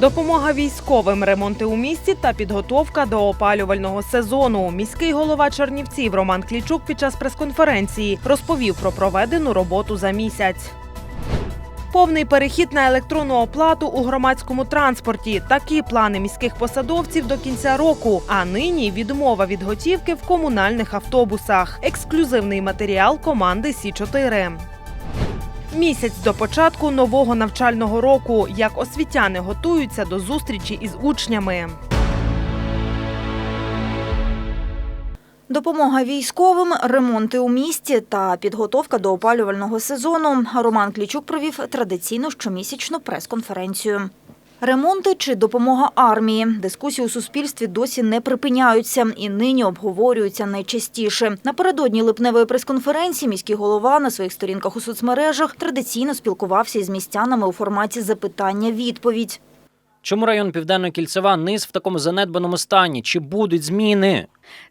Допомога військовим, ремонти у місті та підготовка до опалювального сезону. Міський голова Чернівців Роман Клічук під час прес-конференції розповів про проведену роботу за місяць. Повний перехід на електронну оплату у громадському транспорті. Такі плани міських посадовців до кінця року. А нині відмова від готівки в комунальних автобусах. Ексклюзивний матеріал команди Сі 4 Місяць до початку нового навчального року. Як освітяни готуються до зустрічі із учнями. Допомога військовим, ремонти у місті та підготовка до опалювального сезону. Роман Клічук провів традиційну щомісячну прес-конференцію. Ремонти чи допомога армії. Дискусії у суспільстві досі не припиняються і нині обговорюються найчастіше. Напередодні липневої прес-конференції міський голова на своїх сторінках у соцмережах традиційно спілкувався із містянами у форматі запитання-відповідь. Чому район Південно-Кільцева низ в такому занедбаному стані? Чи будуть зміни?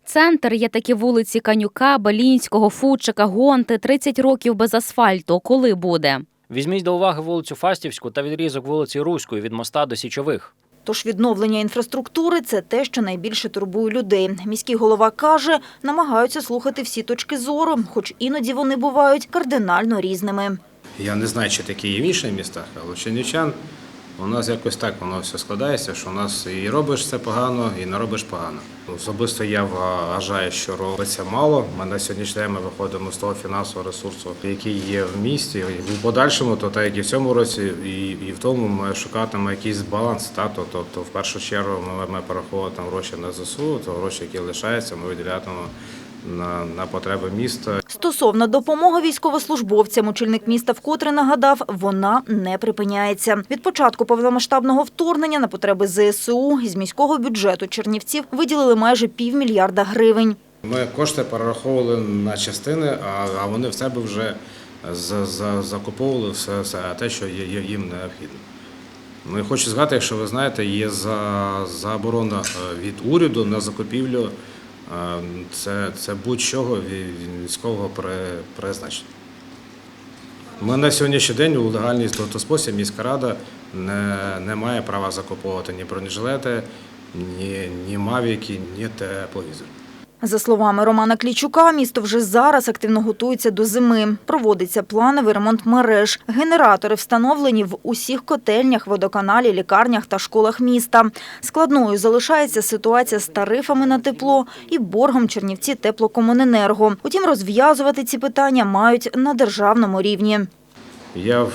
Центр є такі вулиці Канюка, Балінського, Фудчика, Гонти. 30 років без асфальту. Коли буде? Візьміть до уваги вулицю Фастівську та відрізок вулиці Руської від моста до Січових. Тож відновлення інфраструктури це те, що найбільше турбує людей. Міський голова каже, намагаються слухати всі точки зору, хоч іноді вони бувають кардинально різними. Я не знаю, чи такі є в інших містах, але чернівчан у нас якось так воно все складається, що у нас і робиш це погано, і не робиш погано. Особисто я вважаю, що робиться мало. Ми на сьогоднішній день ми виходимо з того фінансового ресурсу, який є в місті. В подальшому, то так як і в цьому році, і, і в тому ми шукатимемо якийсь баланс. Та, то, тобто, в першу чергу ми, ми перераховуємо гроші на ЗСУ, то гроші, які лишаються, ми виділятимемо на, на потреби міста. Стосовно допомоги військовослужбовцям, очільник міста вкотре нагадав, вона не припиняється. Від початку повномасштабного вторгнення на потреби ЗСУ із міського бюджету Чернівців виділили майже півмільярда гривень. Ми кошти перераховували на частини, а, вони в себе вже за, за, закуповували все, все те, що їм необхідно. Ну і хочу згадати, якщо ви знаєте, є за, заборона е, від уряду на закупівлю це, це будь-чого військового призначення. Ми на сьогоднішній день у легальний спосіб міська рада не, не має права закуповувати ні бронежилети, ні, ні мавіки, ні тепловізор. За словами Романа Клічука, місто вже зараз активно готується до зими. Проводиться плановий ремонт мереж. Генератори встановлені в усіх котельнях, водоканалі, лікарнях та школах міста. Складною залишається ситуація з тарифами на тепло і боргом Чернівці теплокомуненерго. Утім, розв'язувати ці питання мають на державному рівні. Я в-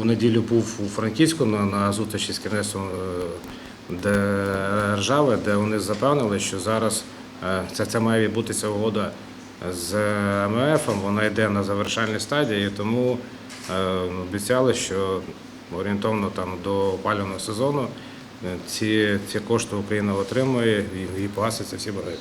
у, неділю був у Франківську на, зустрічі з керівництвом е, держави, де вони запевнили, що зараз е, це, це має відбутися угода з МВФ, вона йде на завершальній стадії, тому е, обіцяли, що орієнтовно там до опалювального сезону е, ці, ці кошти Україна отримує і, і погаситься всі борги.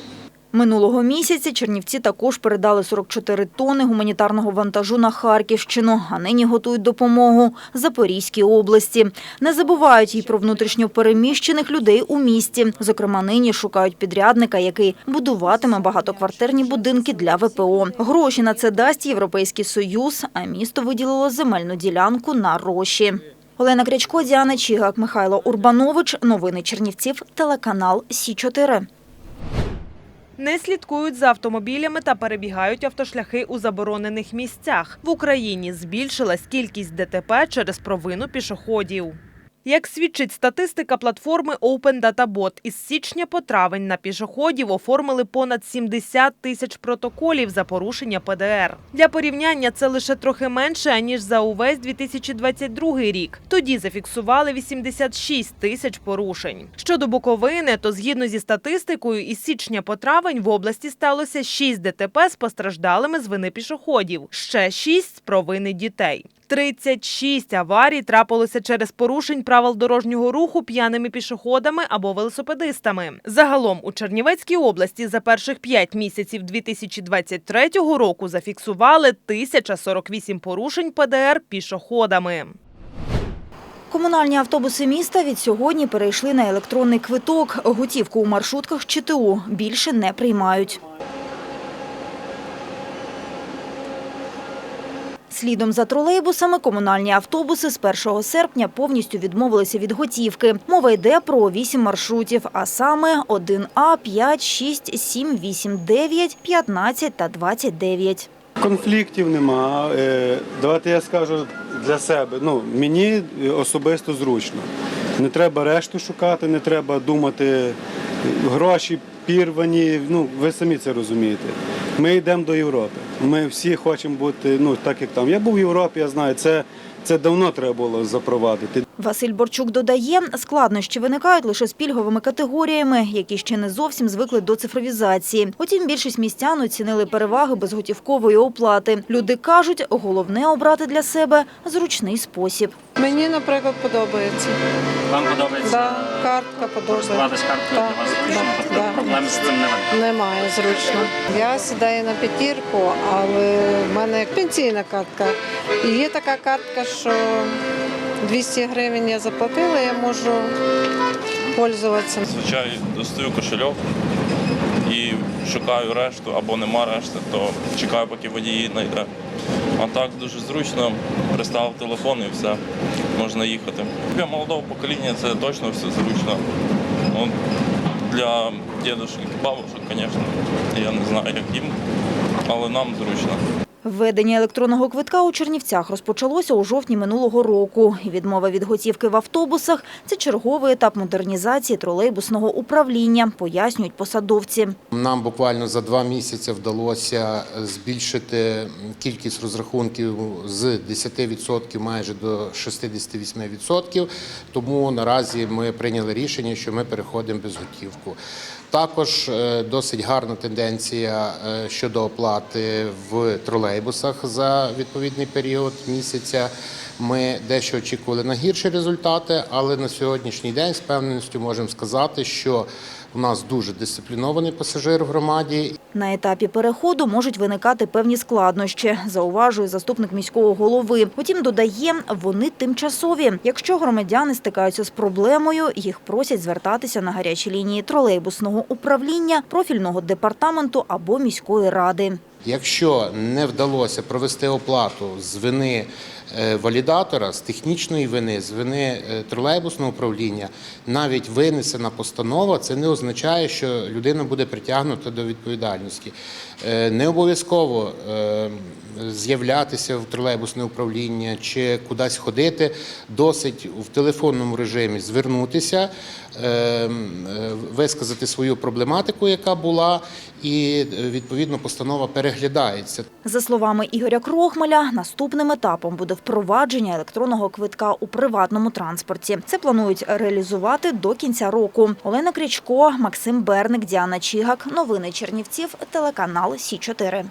Минулого місяця Чернівці також передали 44 тони гуманітарного вантажу на Харківщину, а нині готують допомогу Запорізькій області. Не забувають й про внутрішньо переміщених людей у місті. Зокрема, нині шукають підрядника, який будуватиме багатоквартирні будинки для ВПО. Гроші на це дасть Європейський Союз, а місто виділило земельну ділянку на Роші. Олена Крячко, Діана Чігак, Михайло Урбанович. Новини Чернівців. Телеканал Сі 4 Не слідкують за автомобілями та перебігають автошляхи у заборонених місцях. В Україні збільшилась кількість ДТП через провину пішоходів. Як свідчить статистика платформи Open Data Bot, із січня по травень на пішоходів оформили понад 70 тисяч протоколів за порушення ПДР. Для порівняння це лише трохи менше аніж за увесь 2022 рік. Тоді зафіксували 86 тисяч порушень. Щодо Буковини, то згідно зі статистикою, із січня по травень в області сталося 6 ДТП з постраждалими з вини пішоходів, ще 6 з провини дітей. 36 аварій трапилося через порушень правил дорожнього руху п'яними пішоходами або велосипедистами. Загалом у Чернівецькій області за перших 5 місяців 2023 року зафіксували 1048 порушень ПДР пішоходами. Комунальні автобуси міста від сьогодні перейшли на електронний квиток. Готівку у маршрутках ЧТУ більше не приймають. Слідом за тролейбусами комунальні автобуси з 1 серпня повністю відмовилися від готівки. Мова йде про 8 маршрутів, а саме 1А, 5, 6, 7, 8, 9, 15 та 29. Конфліктів нема. Е, Давайте я скажу для себе. Ну, мені особисто зручно. Не треба решту шукати, не треба думати гроші пірвані. Ну, ви самі це розумієте. Ми йдемо до Європи. Ми всі хочемо бути, ну так як там. Я був в Європі, я знаю, це, це давно треба було запровадити. Василь Борчук додає, складнощі виникають лише з пільговими категоріями, які ще не зовсім звикли до цифровізації. Утім, більшість містян оцінили переваги безготівкової оплати. Люди кажуть, головне обрати для себе зручний спосіб. Мені, наприклад, подобається. Вам подобається Да, картка подобається. користуватись карткою для вас зручно, так, так. проблем з цим немає. Немає зручно. Я сідаю на п'ятірку, але в мене пенсійна картка. І є така картка, що 200 гривень я заплатила, я можу пользуватися. Зазвичай достаю кошельок і шукаю решту або нема решти, то чекаю, поки водій знайде. А так дуже зручно, приставив телефон і все, можна їхати. Для молодого покоління це точно все зручно. Ну, для дідушок і бабушок, звісно, я не знаю, як їм, але нам зручно. Введення електронного квитка у Чернівцях розпочалося у жовтні минулого року. Відмова від готівки в автобусах – це черговий етап модернізації тролейбусного управління, пояснюють посадовці. Нам буквально за два місяці вдалося збільшити кількість розрахунків з 10% майже до 68%. Тому наразі ми прийняли рішення, що ми переходимо без готівку. Також е, досить гарна тенденція е, щодо оплати в тролейбусах за відповідний період місяця. Ми дещо очікували на гірші результати, але на сьогоднішній день з певністю можемо сказати, що у нас дуже дисциплінований пасажир в громаді. На етапі переходу можуть виникати певні складнощі, зауважує заступник міського голови. Утім, додає, вони тимчасові. Якщо громадяни стикаються з проблемою, їх просять звертатися на гарячі лінії тролейбусного управління, профільного департаменту або міської ради. Якщо не вдалося провести оплату з вини е, валідатора, з технічної вини, з вини е, тролейбусного управління, навіть винесена постанова, це не означає, що людина буде притягнута до відповідальності. Е, Не обов'язково з'являтися в тролейбусне управління чи кудись ходити. Досить в телефонному режимі звернутися, е, е, висказати свою проблематику, яка була, і е, відповідно постанова переглядається. За словами Ігоря Крохмаля, наступним етапом буде впровадження електронного квитка у приватному транспорті. Це планують реалізувати до кінця року. Олена Крічко, Максим Берник, Діана Чігак. Новини Чернівців, телеканал Сі 4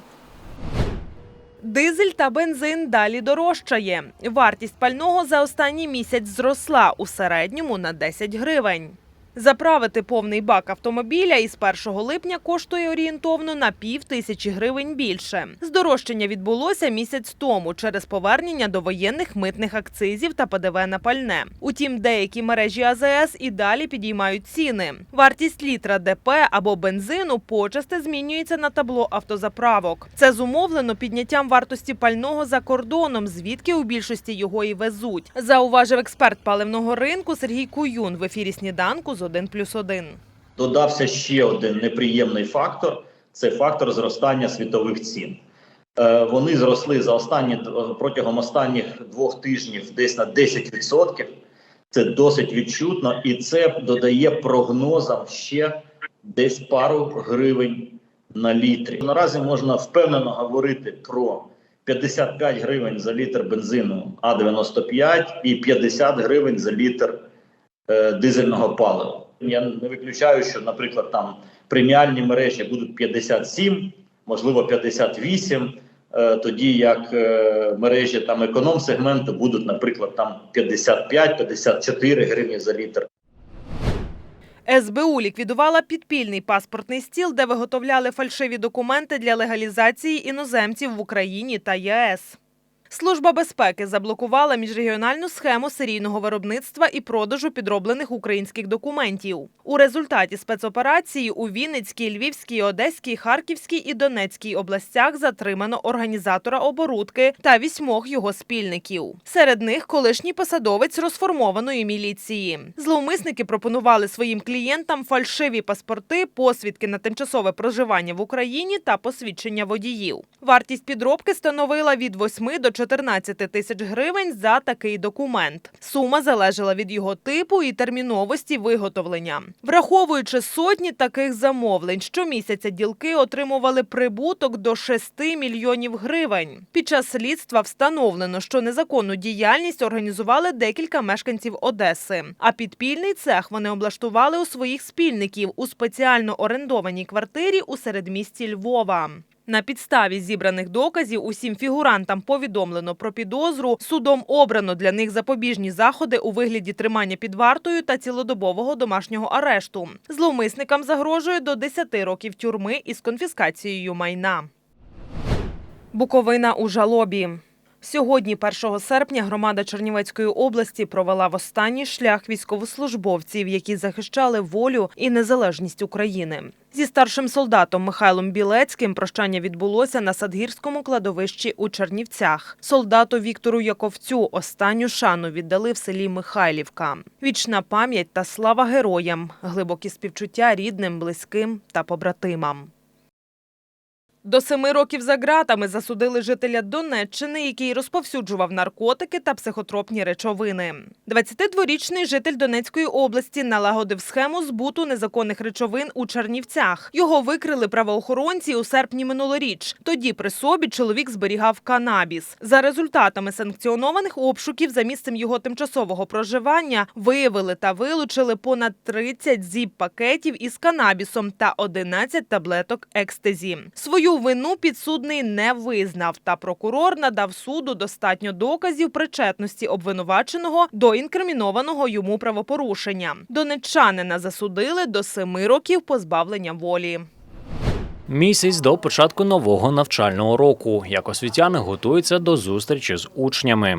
Дизель та бензин далі дорожчає. Вартість пального за останній місяць зросла у середньому на 10 гривень. Заправити повний бак автомобіля із 1 липня коштує орієнтовно на пів тисячі гривень більше. Здорожчання відбулося місяць тому через повернення до воєнних митних акцизів та ПДВ на пальне. Утім, деякі мережі АЗС і далі підіймають ціни. Вартість літра ДП або бензину почасти змінюється на табло автозаправок. Це зумовлено підняттям вартості пального за кордоном, звідки у більшості його і везуть. Зауважив експерт паливного ринку Сергій Куюн в ефірі сніданку з 1+,1. Додався ще один неприємний фактор це фактор зростання світових цін. Е, Вони зросли за останні протягом останніх двох тижнів десь на 10%. Це досить відчутно, і це додає прогнозам ще десь пару гривень на літрі. Наразі можна впевнено говорити про 55 гривень за літр бензину А95 і 50 гривень за літр е, дизельного палива. Я не виключаю, що, наприклад, там преміальні мережі будуть 57, можливо, 58, е, тоді як е, мережі там економ-сегменту будуть, наприклад, там 55-54 гривні за літр. СБУ ліквідувала підпільний паспортний стіл, де виготовляли фальшиві документи для легалізації іноземців в Україні та ЄС. Служба безпеки заблокувала міжрегіональну схему серійного виробництва і продажу підроблених українських документів. У результаті спецоперації у Вінницькій, Львівській, Одеській, Харківській і Донецькій областях затримано організатора оборудки та вісьмох його спільників. Серед них колишній посадовець розформованої міліції. Зловмисники пропонували своїм клієнтам фальшиві паспорти, посвідки на тимчасове проживання в Україні та посвідчення водіїв. Вартість підробки становила від 8 до 14 тисяч гривень за такий документ. Сума залежала від його типу і терміновості виготовлення. Враховуючи сотні таких замовлень, щомісяця ділки отримували прибуток до 6 мільйонів гривень. Під час слідства встановлено, що незаконну діяльність організували декілька мешканців Одеси. А підпільний цех вони облаштували у своїх спільників у спеціально орендованій квартирі у середмісті Львова. На підставі зібраних доказів усім фігурантам повідомлено про підозру. Судом обрано для них запобіжні заходи у вигляді тримання під вартою та цілодобового домашнього арешту. Зловмисникам загрожує до 10 років тюрми із конфіскацією майна. Буковина у жалобі. Сьогодні, 1 серпня, громада Чернівецької області провела в останній шлях військовослужбовців, які захищали волю і незалежність України. Зі старшим солдатом Михайлом Білецьким прощання відбулося на Садгірському кладовищі у Чернівцях. Солдату Віктору Яковцю останню шану віддали в селі Михайлівка. Вічна пам'ять та слава героям, глибокі співчуття рідним, близьким та побратимам. До семи років за ґратами засудили жителя Донеччини, який розповсюджував наркотики та психотропні речовини. 22-річний житель Донецької області налагодив схему збуту незаконних речовин у Чернівцях. Його викрили правоохоронці у серпні минулоріч. Тоді при собі чоловік зберігав канабіс. За результатами санкціонованих обшуків за місцем його тимчасового проживання виявили та вилучили понад 30 зіп-пакетів із канабісом та 11 таблеток екстезі. Свою вину підсудний не визнав, та прокурор надав суду достатньо доказів причетності обвинуваченого до інкримінованого йому правопорушення. Донеччанина засудили до семи років позбавлення волі. Місяць до початку нового навчального року, як освітяни готуються до зустрічі з учнями.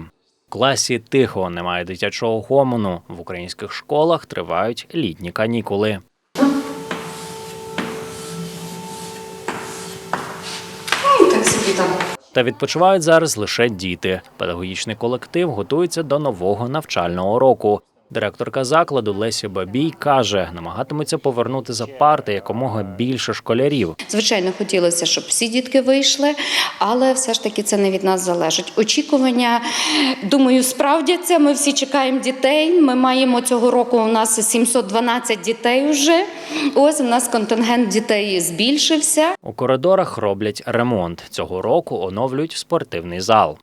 В класі тихо, немає дитячого гомону. В українських школах тривають літні канікули. Та відпочивають зараз лише діти. Педагогічний колектив готується до нового навчального року. Директорка закладу Леся Бабій каже, намагатиметься повернути за парти якомога більше школярів. Звичайно, хотілося, щоб всі дітки вийшли, але все ж таки це не від нас залежить. Очікування, думаю, справдяться. Ми всі чекаємо дітей. Ми маємо цього року у нас 712 дітей вже. Ось у нас контингент дітей збільшився. У коридорах роблять ремонт. Цього року оновлюють спортивний зал.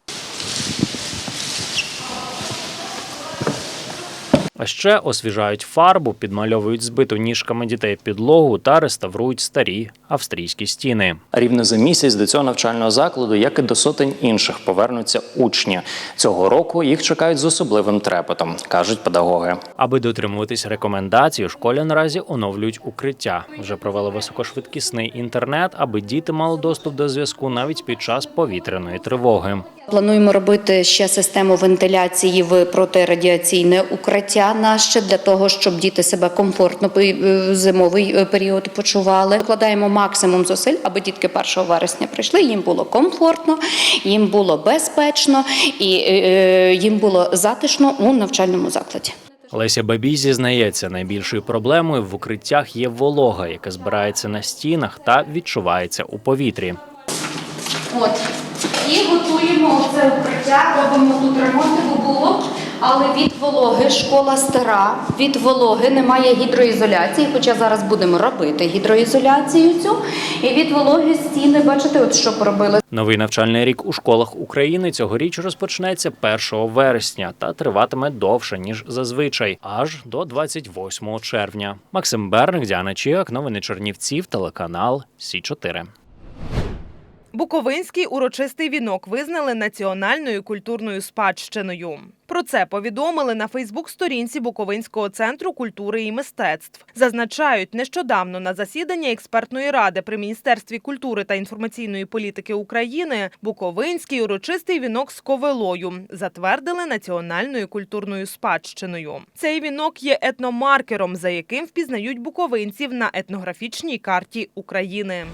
А ще освіжають фарбу, підмальовують збиту ніжками дітей підлогу та реставрують старі австрійські стіни. Рівно за місяць до цього навчального закладу, як і до сотень інших, повернуться учні. Цього року їх чекають з особливим трепетом, кажуть педагоги. Аби дотримуватись рекомендацій, у школі наразі оновлюють укриття. Вже провели високошвидкісний інтернет, аби діти мали доступ до зв'язку навіть під час повітряної тривоги. Плануємо робити ще систему вентиляції в протирадіаційне укриття наше для того, щоб діти себе комфортно в зимовий е, період почували. Вкладаємо максимум зусиль, аби дітки 1 вересня прийшли. Їм було комфортно, їм було безпечно і е, їм було затишно у навчальному закладі. Леся Бабій зізнається, найбільшою проблемою в укриттях є волога, яка збирається на стінах та відчувається у повітрі. От і готуємо це укриття, робимо тут ремонт, було. Але від вологи школа стара, від вологи немає гідроізоляції, хоча зараз будемо робити гідроізоляцію цю. І від вологи стіни, бачите, от що поробили. Новий навчальний рік у школах України цьогоріч розпочнеться 1 вересня та триватиме довше ніж зазвичай, аж до 28 червня. Максим Берник, Діана Чіак, новини Чернівців, телеканал Сі 4 Буковинський урочистий вінок визнали національною культурною спадщиною. Про це повідомили на Фейсбук-сторінці Буковинського центру культури і мистецтв. Зазначають, нещодавно на засіданні експертної ради при міністерстві культури та інформаційної політики України Буковинський урочистий вінок з ковилою затвердили національною культурною спадщиною. Цей вінок є етномаркером, за яким впізнають буковинців на етнографічній карті України.